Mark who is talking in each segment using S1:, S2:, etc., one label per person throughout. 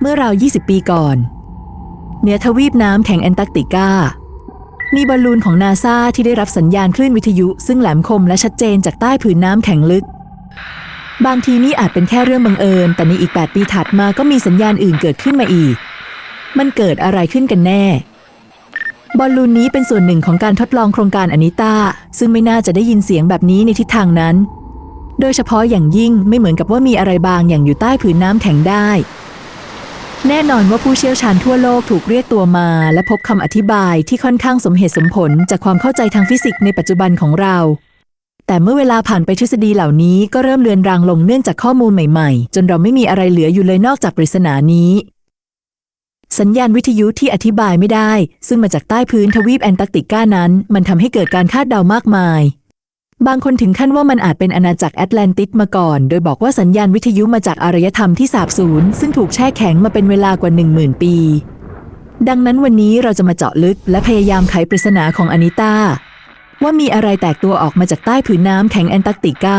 S1: เมื่อราว 20 ปีก่อน เหนือทวีปน้ำแข็งแอนตาร์กติกา มีบอลลูนของนาซาที่ได้รับสัญญาณคลื่นวิทยุ ซึ่งแหลมคมและชัดเจนจากใต้ผืนน้ำแข็งลึก บางทีนี่อาจเป็นแค่เรื่องบังเอิญ แต่ในอีก 8 ปีถัดมาก็มีสัญญาณอื่นเกิดขึ้นมาอีก มันเกิดอะไรขึ้นกันแน่ บอลลูนนี้เป็นส่วนหนึ่งของการทดลองโครงการอนิต้าซึ่งไม่น่าจะได้ยินเสียงแบบนี้ในทิศทางนั้น โดยเฉพาะอย่างยิ่งไม่เหมือนกับว่ามีอะไรบางอย่างอยู่ใต้ผืนน้ำแข็งได้ แน่นอนว่าผู้เชี่ยวชาญทั่วโลกถูกเรียกตัวมา และพบคำอธิบายที่ค่อนข้างสมเหตุสมผลจากความเข้าใจทางฟิสิกส์ในปัจจุบันของเรา แต่เมื่อเวลาผ่านไปทฤษฎีเหล่านี้ก็เริ่มเลือนรางลงเนื่องจากข้อมูลใหม่ๆ จนเราไม่มีอะไรเหลืออยู่เลยนอกจากปริศนานี้ สัญญาณวิทยุที่อธิบายไม่ได้ ซึ่งมาจากใต้พื้นทวีปแอนตาร์กติกานั้น มันทำให้เกิดการคาดเดามากมาย บางคนถึงขั้นว่ามันอาจเป็นอาณาจักรแอตแลนติสมาก่อน โดยบอกว่าสัญญาณวิทยุมาจากอารยธรรมที่สาบสูญซึ่งถูกแช่แข็งมาเป็นเวลากว่า 10,000 ปี ดังนั้นวันนี้เราจะมาเจาะลึกและพยายามไขปริศนาของอนิต้าว่ามีอะไรแตกตัวออกมาจากใต้ผืนน้ำแข็งแอนตาร์กติกา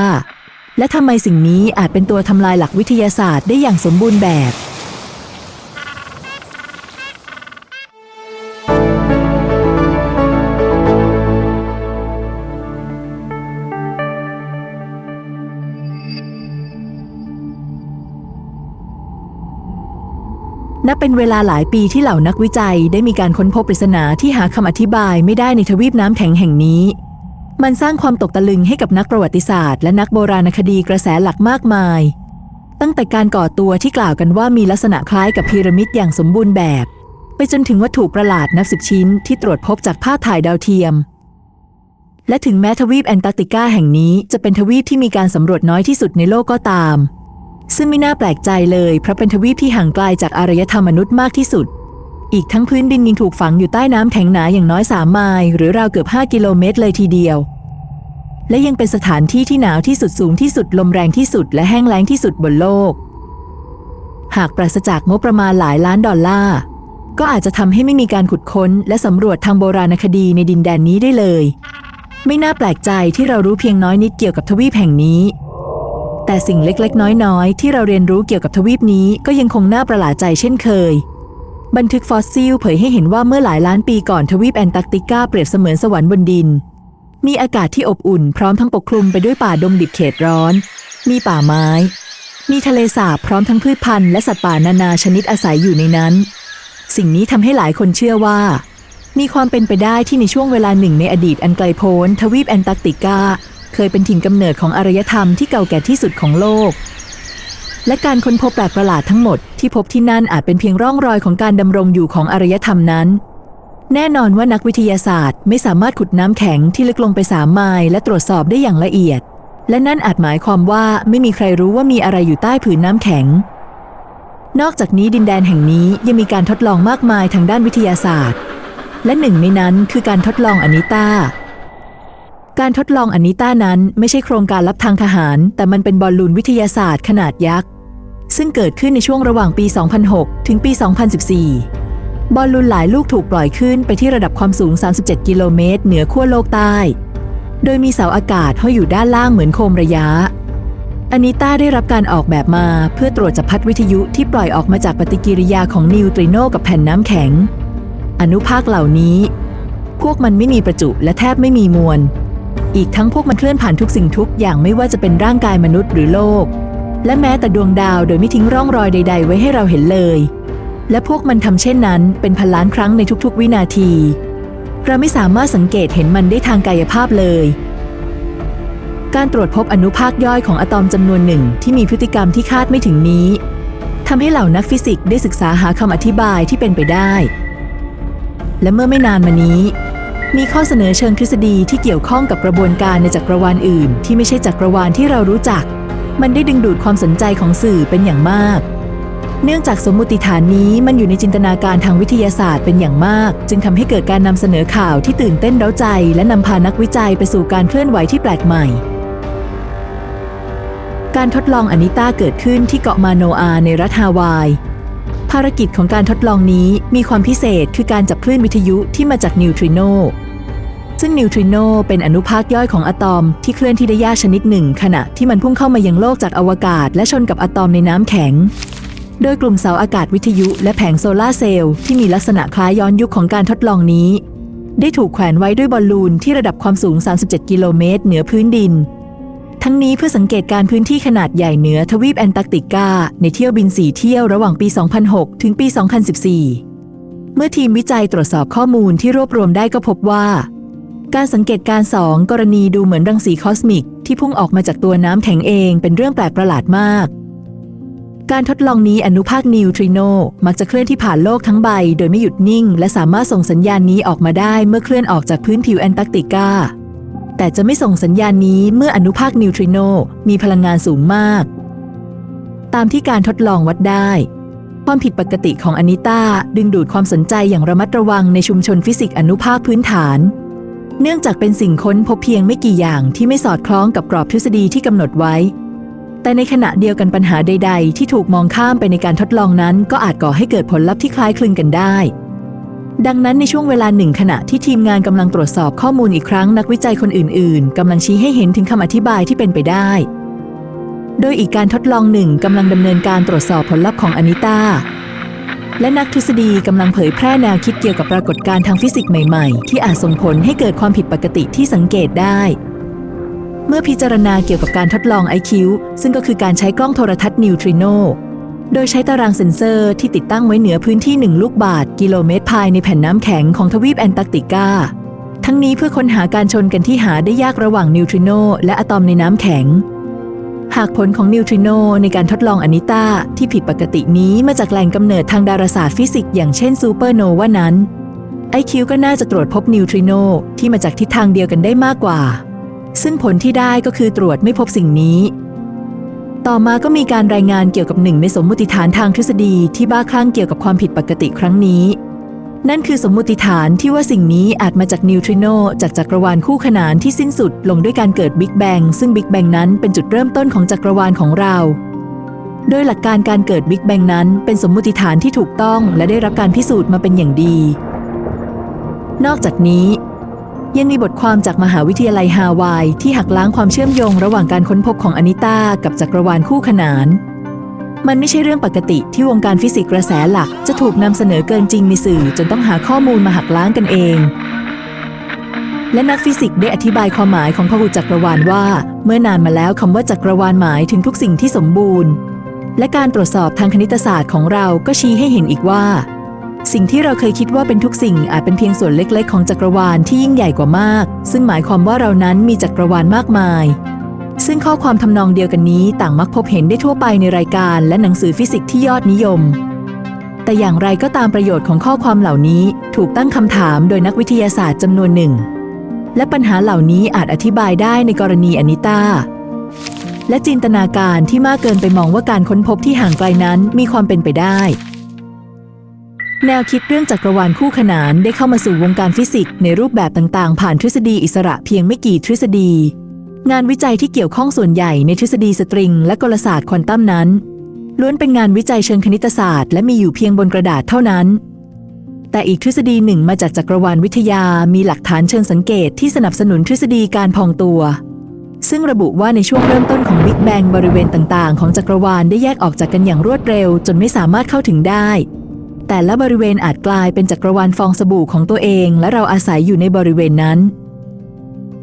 S1: และทำไมสิ่งนี้อาจเป็นตัวทำลายหลักวิทยาศาสตร์ได้อย่างสมบูรณ์แบบ นับเป็นเวลาหลายปีที่เหล่านักวิจัยได้มีการค้นพบปริศนาที่หาคำอธิบายไม่ได้ในทวีปน้ำแข็งแห่งนี้ มันสร้างความตกตะลึงให้กับนักประวัติศาสตร์และนักโบราณคดีกระแสหลักมากมาย ตั้งแต่การก่อตัวที่กล่าวกันว่ามีลักษณะคล้ายกับพีระมิดอย่างสมบูรณ์แบบ ไปจนถึงวัตถุประหลาดนับสิบชิ้นที่ตรวจพบจากภาพถ่ายดาวเทียม และถึงแม้ทวีปแอนตาร์กติกาแห่งนี้จะเป็นทวีปที่มีการสำรวจน้อยที่สุดในโลกก็ตาม ซึ่งไม่น่าแปลกใจเลย เพราะเป็นทวีปที่ห่างไกลจากอารยธรรมมนุษย์มากที่สุด อีกทั้งพื้นดินยังถูกฝังอยู่ใต้น้ำแข็งหนาอย่างน้อยสามไมล์หรือราวเกือบ 5 กิโลเมตรเลยทีเดียว และยังเป็นสถานที่ที่หนาวที่สุดสูงที่สุดลมแรงที่สุด และแห้งแล้งที่สุดบนโลก หากปราศจากงบประมาณหลายล้านดอลลาร์ก็อาจจะทำให้ไม่มีการขุดค้น และสำรวจทางโบราณคดีในดินแดนนี้ได้เลย ไม่น่าแปลกใจที่เรารู้เพียงน้อยนิดเกี่ยวกับทวีปแห่งนี้ แต่สิ่งเล็กๆ น้อยๆ ที่เราเรียนรู้เกี่ยวกับทวีปนี้ก็ยังคงน่าประหลาดใจเช่นเคย บันทึกฟอสซิลเผยให้เห็นว่าเมื่อหลายล้านปีก่อนทวีปแอนตาร์กติกาเปรียบเสมือนสวรรค์บนดิน มีอากาศที่อบอุ่นพร้อมทั้งปกคลุมไปด้วยป่าดงดิบเขตร้อน มีป่าไม้ มีทะเลสาบพร้อมทั้งพืชพันธุ์และสัตว์ป่านานาชนิดอาศัยอยู่ในนั้น สิ่งนี้ทำให้หลายคนเชื่อว่ามีความเป็นไปได้ที่ในช่วงเวลาหนึ่งในอดีตอันไกลโพ้น ทวีปแอนตาร์กติกา เคยเป็นถิ่นกำเนิดของอารยธรรมที่เก่าแก่ที่สุดของโลก และการค้นพบแปลกประหลาดทั้งหมดที่พบที่นั่นอาจเป็นเพียงร่องรอยของการดำรงอยู่ของอารยธรรมนั้น แน่นอนว่านักวิทยาศาสตร์ไม่สามารถขุดน้ำแข็งที่ลึกลงไปสามไมล์และตรวจสอบได้อย่างละเอียด และนั่นอาจหมายความว่าไม่มีใครรู้ว่ามีอะไรอยู่ใต้ผืนน้ำแข็ง นอกจากนี้ดินแดนแห่งนี้ยังมีการทดลองมากมายทางด้านวิทยาศาสตร์ และหนึ่งในนั้นคือการทดลองอนิต้า การทดลองอนิต้านั้นไม่ใช่โครงการลับทางทหาร แต่มันเป็นบอลลูนวิทยาศาสตร์ขนาดยักษ์ ซึ่งเกิดขึ้นในช่วงระหว่างปี 2006 ถึงปี 2014 บอลลูนหลายลูกถูกปล่อยขึ้นไปที่ระดับความสูง 37 กิโลเมตร เหนือขั้วโลกใต้ โดยมีเสาอากาศห้อยอยู่ด้านล่างเหมือนโคมระยะอนิต้าได้รับการออกแบบมาเพื่อตรวจจับพัดวิทยุที่ปล่อยออกมาจากปฏิกิริยาของนิวตริโนกับแผ่นน้ำแข็ง อนุภาคเหล่านี้ พวกมันไม่มีประจุและแทบไม่มีมวล อีกทั้งพวกมันเคลื่อนผ่านทุกสิ่งทุกอย่างไม่ว่าจะเป็นร่างกายมนุษย์หรือโลก และแม้แต่ดวงดาวโดยไม่ทิ้งร่องรอยใด ๆ ไว้ให้เราเห็นเลย และพวกมันทำเช่นนั้นเป็นพันล้านครั้งในทุกๆ วินาที เราไม่สามารถสังเกตเห็นมันได้ทางกายภาพเลย การตรวจพบอนุภาคย่อยของอะตอมจำนวนหนึ่งที่มีพฤติกรรมที่คาดไม่ถึงนี้ทำให้เหล่านักฟิสิกส์ได้ศึกษาหาคำอธิบายที่เป็นไปได้ และเมื่อไม่นานมานี้ มีข้อเสนอเชิงทฤษฎีที่เกี่ยวข้องกับกระบวนการในจักรวาลอื่น ที่ไม่ใช่จักรวาลที่เรารู้จัก มันได้ดึงดูดความสนใจของสื่อเป็นอย่างมาก เนื่องจากสมมติฐานนี้มันอยู่ในจินตนาการทางวิทยาศาสตร์เป็นอย่างมาก จึงทำให้เกิดการนำเสนอข่าวที่ตื่นเต้นเร้าใจ และนำพานักวิจัยไปสู่การเคลื่อนไหวที่แปลกใหม่ การทดลองอนิต้าเกิดขึ้นที่เกาะมาโนอาในรัฐฮาวาย ภารกิจของการทดลองนี้มีความพิเศษคือการจับคลื่นวิทยุที่มาจากนิวทริโนซึ่งนิวทริโนเป็นอนุภาคย่อยของอะตอมที่เคลื่อนที่ได้ยากชนิดหนึ่ง ขณะที่มันพุ่งเข้ามายังโลกจากอวกาศ และชนกับอะตอมในน้ำแข็ง โดยกลุ่มเสาอากาศวิทยุและแผงโซลาเซลล์ที่มีลักษณะคล้ายย้อนยุคของการทดลองนี้ ได้ถูกแขวนไว้ด้วยบอลลูนที่ระดับความสูง 37 กิโลเมตร เหนือพื้นดิน ทั้งนี้เพื่อสังเกตการพื้นที่ขนาดใหญ่เหนือทวีปแอนตาร์กติกา ในเที่ยวบิน 4 เที่ยวระหว่างปี 2006 ถึงปี 2014 เมื่อทีมวิจัยตรวจสอบข้อมูลที่รวบรวมได้ก็พบว่า การสังเกตการสองกรณีดูเหมือนรังสีคอสมิก ที่พุ่งออกมาจากตัวน้ำแข็งเองเป็นเรื่องแปลกประหลาดมากการทดลองนี้อนุภาคนิวทริโนมักจะเคลื่อนที่ผ่านโลกทั้งใบ โดยไม่หยุดนิ่ง และสามารถส่งสัญญาณนี้ออกมาได้เมื่อเคลื่อนออกจากพื้นผิวแอนตาร์กติกา แต่จะไม่ส่งสัญญาณนี้เมื่ออนุภาคนิวทริโนมีพลังงานสูงมาก ตามที่การทดลองวัดได้ ความผิดปกติของอนิต้าดึงดูดความสนใจอย่างระมัดระวังในชุมชนฟิสิกส์อนุภาคพื้นฐาน เนื่องจากเป็นสิ่งค้นพบเพียงไม่กี่อย่างที่ไม่สอดคล้องกับกรอบทฤษฎีที่กำหนดไว้ แต่ในขณะเดียวกันปัญหาใด ๆ ที่ถูกมองข้ามไปในการทดลองนั้น ก็อาจก่อให้เกิดผลลัพธ์ที่คล้ายคลึงกันได้ ดังนั้นในช่วงเวลาหนึ่งขณะที่ทีมงานกำลังตรวจสอบข้อมูลอีกครั้งนักวิจัยคนอื่น ๆกำลังชี้ให้เห็นถึงคำอธิบายที่เป็นไปได้ โดยอีกการทดลองหนึ่งกำลังดำเนินการตรวจสอบผลลัพธ์ของอนิต้าและนักทฤษฎีกำลังเผยแพร่แนวคิดเกี่ยวกับปรากฏการณ์ทางฟิสิกส์ใหม่ ๆ ที่อาจส่งผลให้เกิดความผิดปกติที่สังเกตได้ เมื่อพิจารณาเกี่ยวกับการทดลอง IQ ซึ่งก็คือการใช้กล้องโทรทัศน์นิวทริโน โดยใช้ตารางเซ็นเซอร์ที่ติดตั้งไว้เหนือพื้นที่ 1 ลูกบาศก์กิโลเมตรภายในแผ่นน้ำแข็งของทวีปแอนตาร์กติกา ทั้งนี้เพื่อค้นหาการชนกันที่หาได้ยากระหว่างนิวทริโนและอะตอมในน้ำแข็ง หากผลของนิวทริโนในการทดลองอนิต้าที่ผิดปกตินี้มาจากแหล่งกำเนิดทางดาราศาสตร์ฟิสิกส์อย่างเช่นซูเปอร์โนวานั้น IQ ก็น่าจะตรวจพบนิวทริโนที่มาจากทิศทางเดียวกันได้มากกว่า ซึ่งผลที่ได้ก็คือตรวจไม่พบสิ่งนี้ ต่อมาก็มีการรายงานเกี่ยวกับหนึ่งในสมมติฐานทางทฤษฎีที่บ้าคลั่งเกี่ยวกับความผิดปกติครั้งนี้ นั่นคือสมมติฐานที่ว่าสิ่งนี้อาจมาจากนิวทริโนจากจักรวาลคู่ขนานที่สิ้นสุดลงด้วยการเกิดบิ๊กแบงซึ่งบิ๊กแบงนั้นเป็นจุดเริ่มต้นของจักรวาลของเรา โดยหลักการการเกิดบิ๊กแบงนั้นเป็นสมมติฐานที่ถูกต้องและได้รับการพิสูจน์มาเป็นอย่างดี นอกจากนี้ ยังมีบทความจากมหาวิทยาลัยฮาวาย ที่หักล้างความเชื่อมโยงระหว่างการค้นพบของอนิต้ากับจักรวาลคู่ขนาน มันไม่ใช่เรื่องปกติที่วงการฟิสิกส์กระแสหลักจะถูกนำเสนอเกินจริงในสื่อจนต้องหาข้อมูลมาหักล้างกันเอง และนักฟิสิกส์ได้อธิบายความหมายของพหุจักรวาลว่า เมื่อนานมาแล้วคำว่าจักรวาลหมายถึงทุกสิ่งที่สมบูรณ์ และการตรวจสอบทางคณิตศาสตร์ของเราก็ชี้ให้เห็นอีกว่า สิ่งที่เราเคยคิดว่าเป็นทุกสิ่งอาจเป็นเพียงส่วนเล็กๆ ของจักรวาลที่ยิ่งใหญ่กว่ามาก ซึ่งหมายความว่าเรานั้นมีจักรวาลมากมาย ซึ่งข้อความทำนองเดียวกันนี้ต่างมักพบเห็นได้ทั่วไปในรายการและหนังสือฟิสิกส์ที่ยอดนิยม แต่อย่างไรก็ตามประโยชน์ของข้อความเหล่านี้ถูกตั้งคำถามโดยนักวิทยาศาสตร์จำนวนหนึ่ง และปัญหาเหล่านี้อาจอธิบายได้ในกรณีอนิต้าและจินตนาการที่มากเกินไปมองว่าการค้นพบที่ห่างไกลนั้นมีความเป็นไปได้ แนวคิดเรื่องจักรวาลคู่ขนานได้เข้ามาสู่วงการฟิสิกส์ในรูปแบบต่างๆ ผ่านทฤษฎีอิสระเพียงไม่กี่ทฤษฎี งานวิจัยที่เกี่ยวข้องส่วนใหญ่ในทฤษฎีสตริง และกลศาสตร์ควอนตัมนั้น ล้วนเป็นงานวิจัยเชิงคณิตศาสตร์และมีอยู่เพียงบนกระดาษเท่านั้น แต่อีกทฤษฎีหนึ่งมาจากจักรวาลวิทยามีหลักฐานเชิงสังเกตที่สนับสนุนทฤษฎีการพองตัวซึ่งระบุว่าในช่วงเริ่มต้นของบิ๊กแบงบริเวณต่างๆ ของจักรวาลได้แยกออกจากกันอย่างรวดเร็ว จนไม่สามารถเข้าถึงได้ แต่ละบริเวณอาจกลายเป็นจักรวาลฟองสบู่ของตัวเอง และเราอาศัยอยู่ในบริเวณนั้น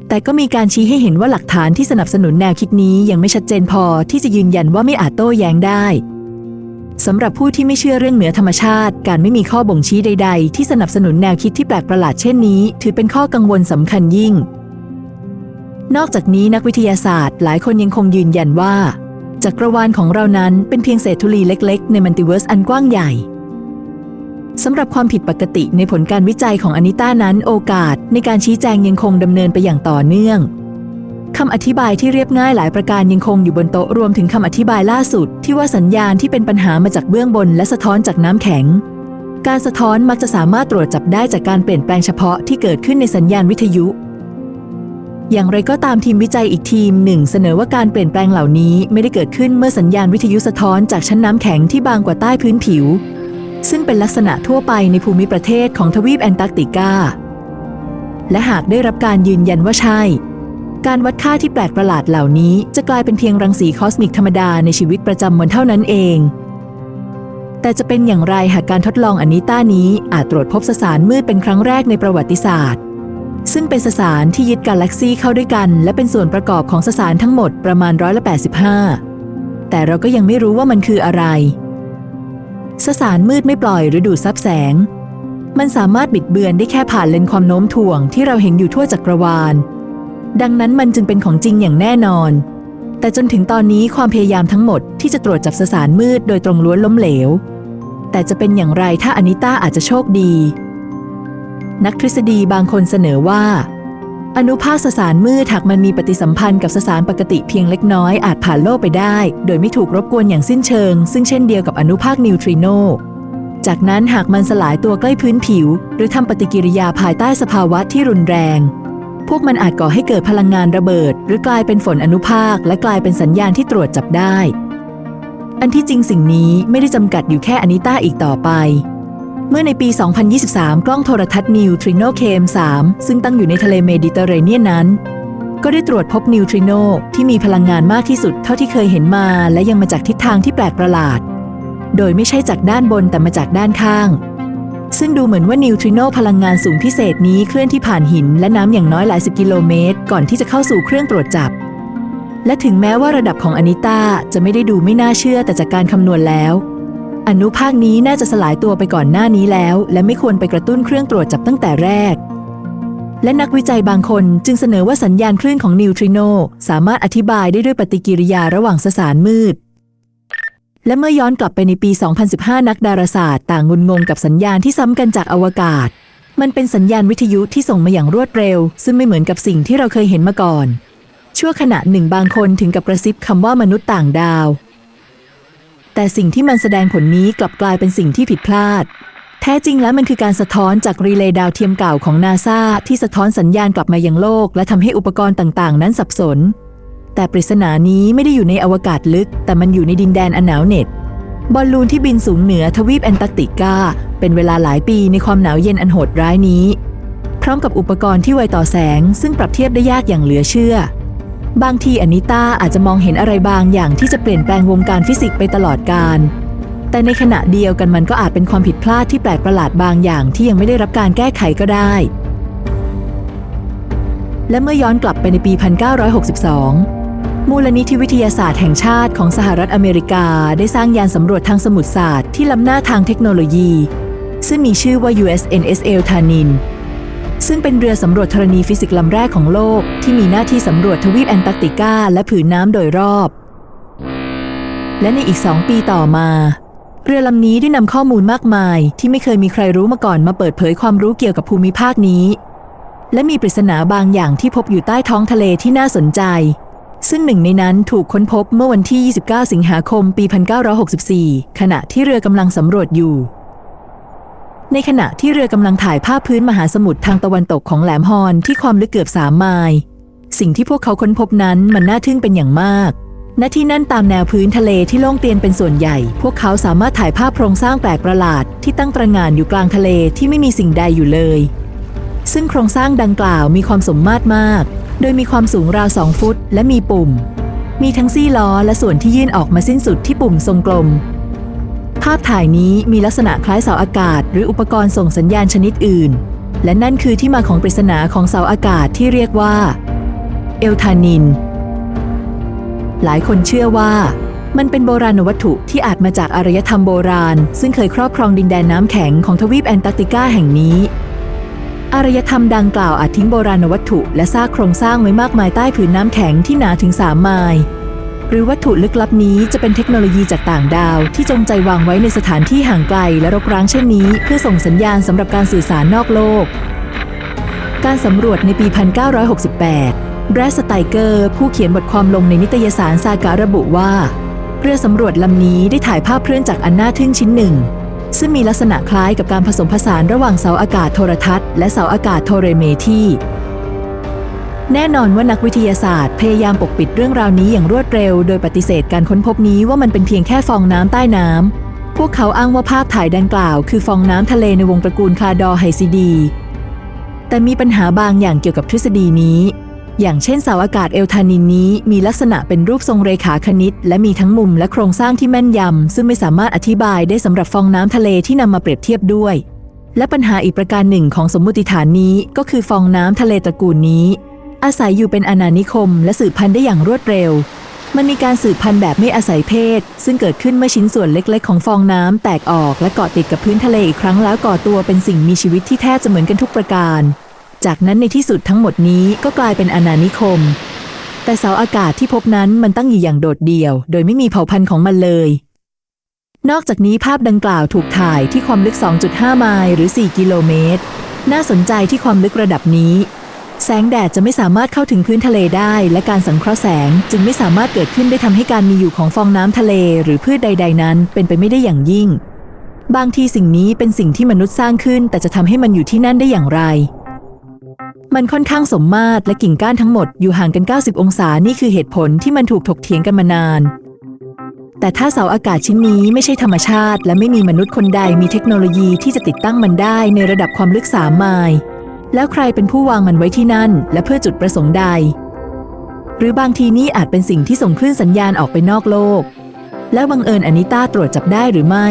S1: แต่ก็มีการชี้ให้เห็นว่าหลักฐานที่สนับสนุนแนวคิดนี้ยังไม่ชัดเจนพอที่จะยืนยันว่าไม่อาจโต้แย้งได้สำหรับผู้ที่ไม่เชื่อเรื่องเหนือธรรมชาติ การไม่มีข้อบ่งชี้ใด ๆ ที่สนับสนุนแนวคิดที่แปลกประหลาดเช่นนี้ ถือเป็นข้อกังวลสำคัญยิ่ง นอกจากนี้นักวิทยาศาสตร์ หลายคนยังคงยืนยันว่า จักรวาลของเรานั้นเป็นเพียงเศษธุลีเล็ก ๆ ในมัลติเวิร์สอันกว้างใหญ่ สำหรับความผิดปกติในผลการวิจัยของอนิต้านั้นโอกาสในการชี้แจงยังคงดำเนินไปอย่างต่อเนื่องคำอธิบายที่เรียบง่ายหลายประการยังคงอยู่บนโต๊ะรวมถึงคำอธิบายล่าสุด ที่ว่าสัญญาณที่เป็นปัญหามาจากเบื้องบนและสะท้อนจากน้ำแข็ง การสะท้อนมักจะสามารถตรวจจับได้จากการเปลี่ยนแปลงเฉพาะที่เกิดขึ้นในสัญญาณวิทยุ อย่างไรก็ตามทีมวิจัยอีกทีมหนึ่งเสนอว่าการเปลี่ยนแปลงเหล่านี้ไม่ได้เกิดขึ้นเมื่อสัญญาณวิทยุสะท้อนจากชั้นน้ำแข็งที่บางกว่าใต้พื้นผิว ซึ่งเป็นลักษณะทั่วไปในภูมิประเทศของทวีปแอนตาร์กติกา และหากได้รับการยืนยันว่าใช่ การวัดค่าที่แปลกประหลาดเหล่านี้จะกลายเป็นเพียงรังสีคอสมิกธรรมดาในชีวิตประจำวันเท่านั้นเอง แต่จะเป็นอย่างไรหากการทดลองอันนี้ต้านี้อาจตรวจพบสสารมืดเป็นครั้งแรกในประวัติศาสตร์ ซึ่งเป็นสสารที่ยึดกาแล็กซีเข้าด้วยกัน และเป็นส่วนประกอบของสสารทั้งหมดประมาณร้อยละ85แต่เราก็ยังไม่รู้ว่ามันคืออะไร สสารมืดไม่ปล่อยหรือดูดซับแสง มันสามารถบิดเบือนได้แค่ผ่านเลนความโน้มถ่วงที่เราเห็นอยู่ทั่วจักรวาล ดังนั้นมันจึงเป็นของจริงอย่างแน่นอน แต่จนถึงตอนนี้ความพยายามทั้งหมดที่จะตรวจจับสสารมืดโดยตรงล้วนล้มเหลว แต่จะเป็นอย่างไรถ้าอนิต้าอาจจะโชคดี นักทฤษฎีบางคนเสนอว่า อนุภาคสสารมืดหากมันมีปฏิสัมพันธ์กับสสารปกติเพียงเล็กน้อยอาจผ่านโลกไปได้ โดยไม่ถูกรบกวนอย่างสิ้นเชิง ซึ่งเช่นเดียวกับอนุภาคนิวทริโนจากนั้นหากมันสลายตัวใกล้พื้นผิว หรือทำปฏิกิริยาภายใต้สภาวะที่รุนแรง พวกมันอาจก่อให้เกิดพลังงานระเบิด หรือกลายเป็นฝนอนุภาค และกลายเป็นสัญญาณที่ตรวจจับได้ อันที่จริงสิ่งนี้ไม่ได้จำกัดอยู่แค่อนิต้าอีกต่อไป เมื่อในปี 2023 กล้องโทรทัศน์นิวทริโนเคม3ซึ่งตั้งอยู่ในทะเลเมดิเตอร์เรเนียนนั้น ก็ได้ตรวจพบนิวทริโนที่มีพลังงานมากที่สุดเท่าที่เคยเห็นมา และยังมาจากทิศทางที่แปลกประหลาด โดยไม่ใช่จากด้านบนแต่มาจากด้านข้าง ซึ่งดูเหมือนว่านิวทริโนพลังงานสูงพิเศษนี้เคลื่อนที่ผ่านหินและน้ำอย่างน้อยหลายสิบกิโลเมตร ก่อนที่จะเข้าสู่เครื่องตรวจจับ และถึงแม้ว่าระดับของอนิต้าจะไม่ได้ดูไม่น่าเชื่อแต่จากการคำนวณแล้ว อนุภาคนี้น่าจะสลายตัวไปก่อนหน้านี้แล้ว และไม่ควรไปกระตุ้นเครื่องตรวจจับตั้งแต่แรก และนักวิจัยบางคนจึงเสนอว่าสัญญาณคลื่นของนิวทริโนสามารถอธิบายได้ด้วยปฏิกิริยาระหว่างสสารมืด และเมื่อย้อนกลับไปในปี 2015 นักดาราศาสตร์ต่างงุนงงกับสัญญาณที่ซ้ำกันจากอวกาศ มันเป็นสัญญาณวิทยุที่ส่งมาอย่างรวดเร็ว ซึ่งไม่เหมือนกับสิ่งที่เราเคยเห็นมาก่อน ชั่วขณะหนึ่งบางคนถึงกับกระซิบคำว่ามนุษย์ต่างดาว แต่สิ่งที่มันแสดงผลนี้กลับกลายเป็นสิ่งที่ผิดพลาด แท้จริงแล้วมันคือการสะท้อนจากรีเลย์ดาวเทียมเก่าของนาซาที่สะท้อนสัญญาณกลับมายังโลก และทำให้อุปกรณ์ต่างๆ นั้นสับสน แต่ปริศนานี้ไม่ได้อยู่ในอวกาศลึก แต่มันอยู่ในดินแดนอันหนาวเหน็ดบอลลูนที่บินสูงเหนือทวีปแอนตาร์กติกา เป็นเวลาหลายปีในความหนาวเย็นอันโหดร้ายนี้ พร้อมกับอุปกรณ์ที่ไวต่อแสง ซึ่งปรับเทียบได้ยากอย่างเหลือเชื่อ บางทีอนิต้าอาจจะมองเห็นอะไรบางอย่างที่จะเปลี่ยนแปลงวงการฟิสิกส์ไปตลอดกาลแต่ในขณะเดียวกันมันก็อาจเป็นความผิดพลาดที่แปลกประหลาดบางอย่างที่ยังไม่ได้รับการแก้ไขก็ได้ และเมื่อย้อนกลับไปในปี 1962 มูลนิธิวิทยาศาสตร์แห่งชาติของสหรัฐอเมริกาได้สร้างยานสำรวจทางสมุทรศาสตร์ที่ล้ำหน้าทางเทคโนโลยี ซึ่งมีชื่อว่า USNS e l t a n i n ซึ่งเป็นเรือสำรวจธรณีฟิสิกส์ลำแรกของโลก ที่มีหน้าที่สำรวจทวีปแอนตาร์กติกาและผืนน้ำโดยรอบ และในอีกสองปีต่อมา เรือลำนี้ได้นำข้อมูลมากมาย ที่ไม่เคยมีใครรู้มาก่อนมาเปิดเผยความรู้เกี่ยวกับภูมิภาคนี้ และมีปริศนาบางอย่างที่พบอยู่ใต้ท้องทะเลที่น่าสนใจ ซึ่งหนึ่งในนั้นถูกค้นพบเมื่อวันที่ 29 สิงหาคม ปี 1964 ขณะที่เรือกำลังสำรวจอยู่ ในขณะที่เรือกำลังถ่ายภาพพื้นมหาสมุทรทางตะวันตกของแหลมฮอนที่ความลึกเกือบสามไมล์สิ่งที่พวกเขาค้นพบนั้นมันน่าทึ่งเป็นอย่างมากณที่นั่นตามแนวพื้นทะเลที่โล่งเตียนเป็นส่วนใหญ่ พวกเขาสามารถถ่ายภาพโครงสร้างแปลกประหลาดที่ตั้งตระหง่านอยู่กลางทะเลที่ไม่มีสิ่งใดอยู่เลย ซึ่งโครงสร้างดังกล่าวมีความสมมาตรมาก โดยมีความสูงราวสองฟุต และมีปุ่ม มีทั้งซี่ล้อและส่วนที่ยื่นออกมาสิ้นสุดที่ปุ่มทรงกลม ภาพถ่ายนี้มีลักษณะคล้ายเสาอากาศ หรืออุปกรณ์ส่งสัญญาณชนิดอื่น และนั่นคือที่มาของปริศนาของเสาอากาศที่เรียกว่า เอลทานิน หลายคนเชื่อว่า มันเป็นโบราณวัตถุที่อาจมาจากอารยธรรมโบราณ ซึ่งเคยครอบครองดินแดนน้ำแข็งของทวีปแอนตาร์กติกาแห่งนี้ อารยธรรมดังกล่าวอาจทิ้งโบราณวัตถุ และซากโครงสร้างไว้มากมายใต้ผืนน้ำแข็งที่หนาถึง3ไมล์ หรือวัตถุลึกลับนี้จะเป็นเทคโนโลยีจากต่างดาว ที่จงใจวางไว้ในสถานที่ห่างไกลและรกร้างเช่นนี้ เพื่อส่งสัญญาณสำหรับการสื่อสารนอกโลก การสำรวจในปี 1968แบรสไตเกอร์ผู้เขียนบทความลงในนิตยสารซาการะบุว่า เรือสำรวจลำนี้ได้ถ่ายภาพเคลื่อนจากอันน่าทึ่งชิ้นหนึ่ง ซึ่งมีลักษณะคล้ายกับการผสมผสานระหว่างเสาอากาศโทรทัศน์และเสาอากาศโทรเรเมที่ แน่นอนว่านักวิทยาศาสตร์ พยายามปกปิดเรื่องราวนี้อย่างรวดเร็ว โดยปฏิเสธการค้นพบนี้ว่ามันเป็นเพียงแค่ฟองน้ำใต้น้ำ พวกเขาอ้างว่าภาพถ่ายดังกล่าว คือฟองน้ำทะเลในวงตระกูลคาดอร์ไฮซิดี แต่มีปัญหาบางอย่างเกี่ยวกับทฤษฎีนี้ อย่างเช่นเสาอากาศเอลทานินนี้ มีลักษณะเป็นรูปทรงเรขาคณิต และมีทั้งมุมและโครงสร้างที่แม่นยำซึ่งไม่สามารถอธิบายได้สำหรับฟองน้ำทะเลที่นำมาเปรียบเทียบด้วย และปัญหาอีกประการหนึ่งของสมมุติฐานนี้ก็คือฟองน้ำทะเลตระกูลนี้ อาศัยอยู่เป็นอาณานิคม และสืบพันธุ์ได้อย่างรวดเร็ว มันมีการสืบพันธุ์แบบไม่อาศัยเพศ ซึ่งเกิดขึ้นเมื่อชิ้นส่วนเล็ก ๆ ของฟองน้ำแตกออกและเกาะติดกับพื้นทะเลอีกครั้งแล้วก่อตัวเป็นสิ่งมีชีวิตที่แทบจะเหมือนกันทุกประการ จากนั้นในที่สุดทั้งหมดนี้ก็กลายเป็นอาณานิคม แต่เสาอากาศที่พบนั้นมันตั้งอยู่อย่างโดดเดี่ยว โดยไม่มีเผ่าพันธุ์ของมันเลยนอกจากนี้ภาพดังกล่าวถูกถ่ายที่ความลึก 2.5 ไมล์หรือ 4 กิโลเมตร น่าสนใจที่ความลึกระดับนี้ แสงแดดจะไม่สามารถเข้าถึงพื้นทะเลได้ และการสังเคราะห์แสงจึงไม่สามารถเกิดขึ้นได้ทำให้การมีอยู่ของฟองน้ำทะเลหรือพืชใด ๆ นั้นเป็นไปไม่ได้อย่างยิ่ง บางทีสิ่งนี้เป็นสิ่งที่มนุษย์สร้างขึ้น แต่จะทำให้มันอยู่ที่นั่นได้อย่างไร มันค่อนข้างสมมาตรและกิ่งก้านทั้งหมดอยู่ห่างกัน 90 องศานี่คือเหตุผลที่มันถูกถกเถียงกันมานาน แต่ถ้าเสาอากาศชิ้นนี้ไม่ใช่ธรรมชาติ และไม่มีมนุษย์คนใดมีเทคโนโลยีที่จะติดตั้งมันได้ในระดับความลึกสามไมล์ แล้วใครเป็นผู้วางมันไว้ที่นั่น และเพื่อจุดประสงค์ใด หรือบางทีนี่อาจเป็นสิ่งที่ส่งคลื่นสัญญาณออกไปนอกโลก แล้วบังเอิญอนิต้าตรวจจับได้หรือไม่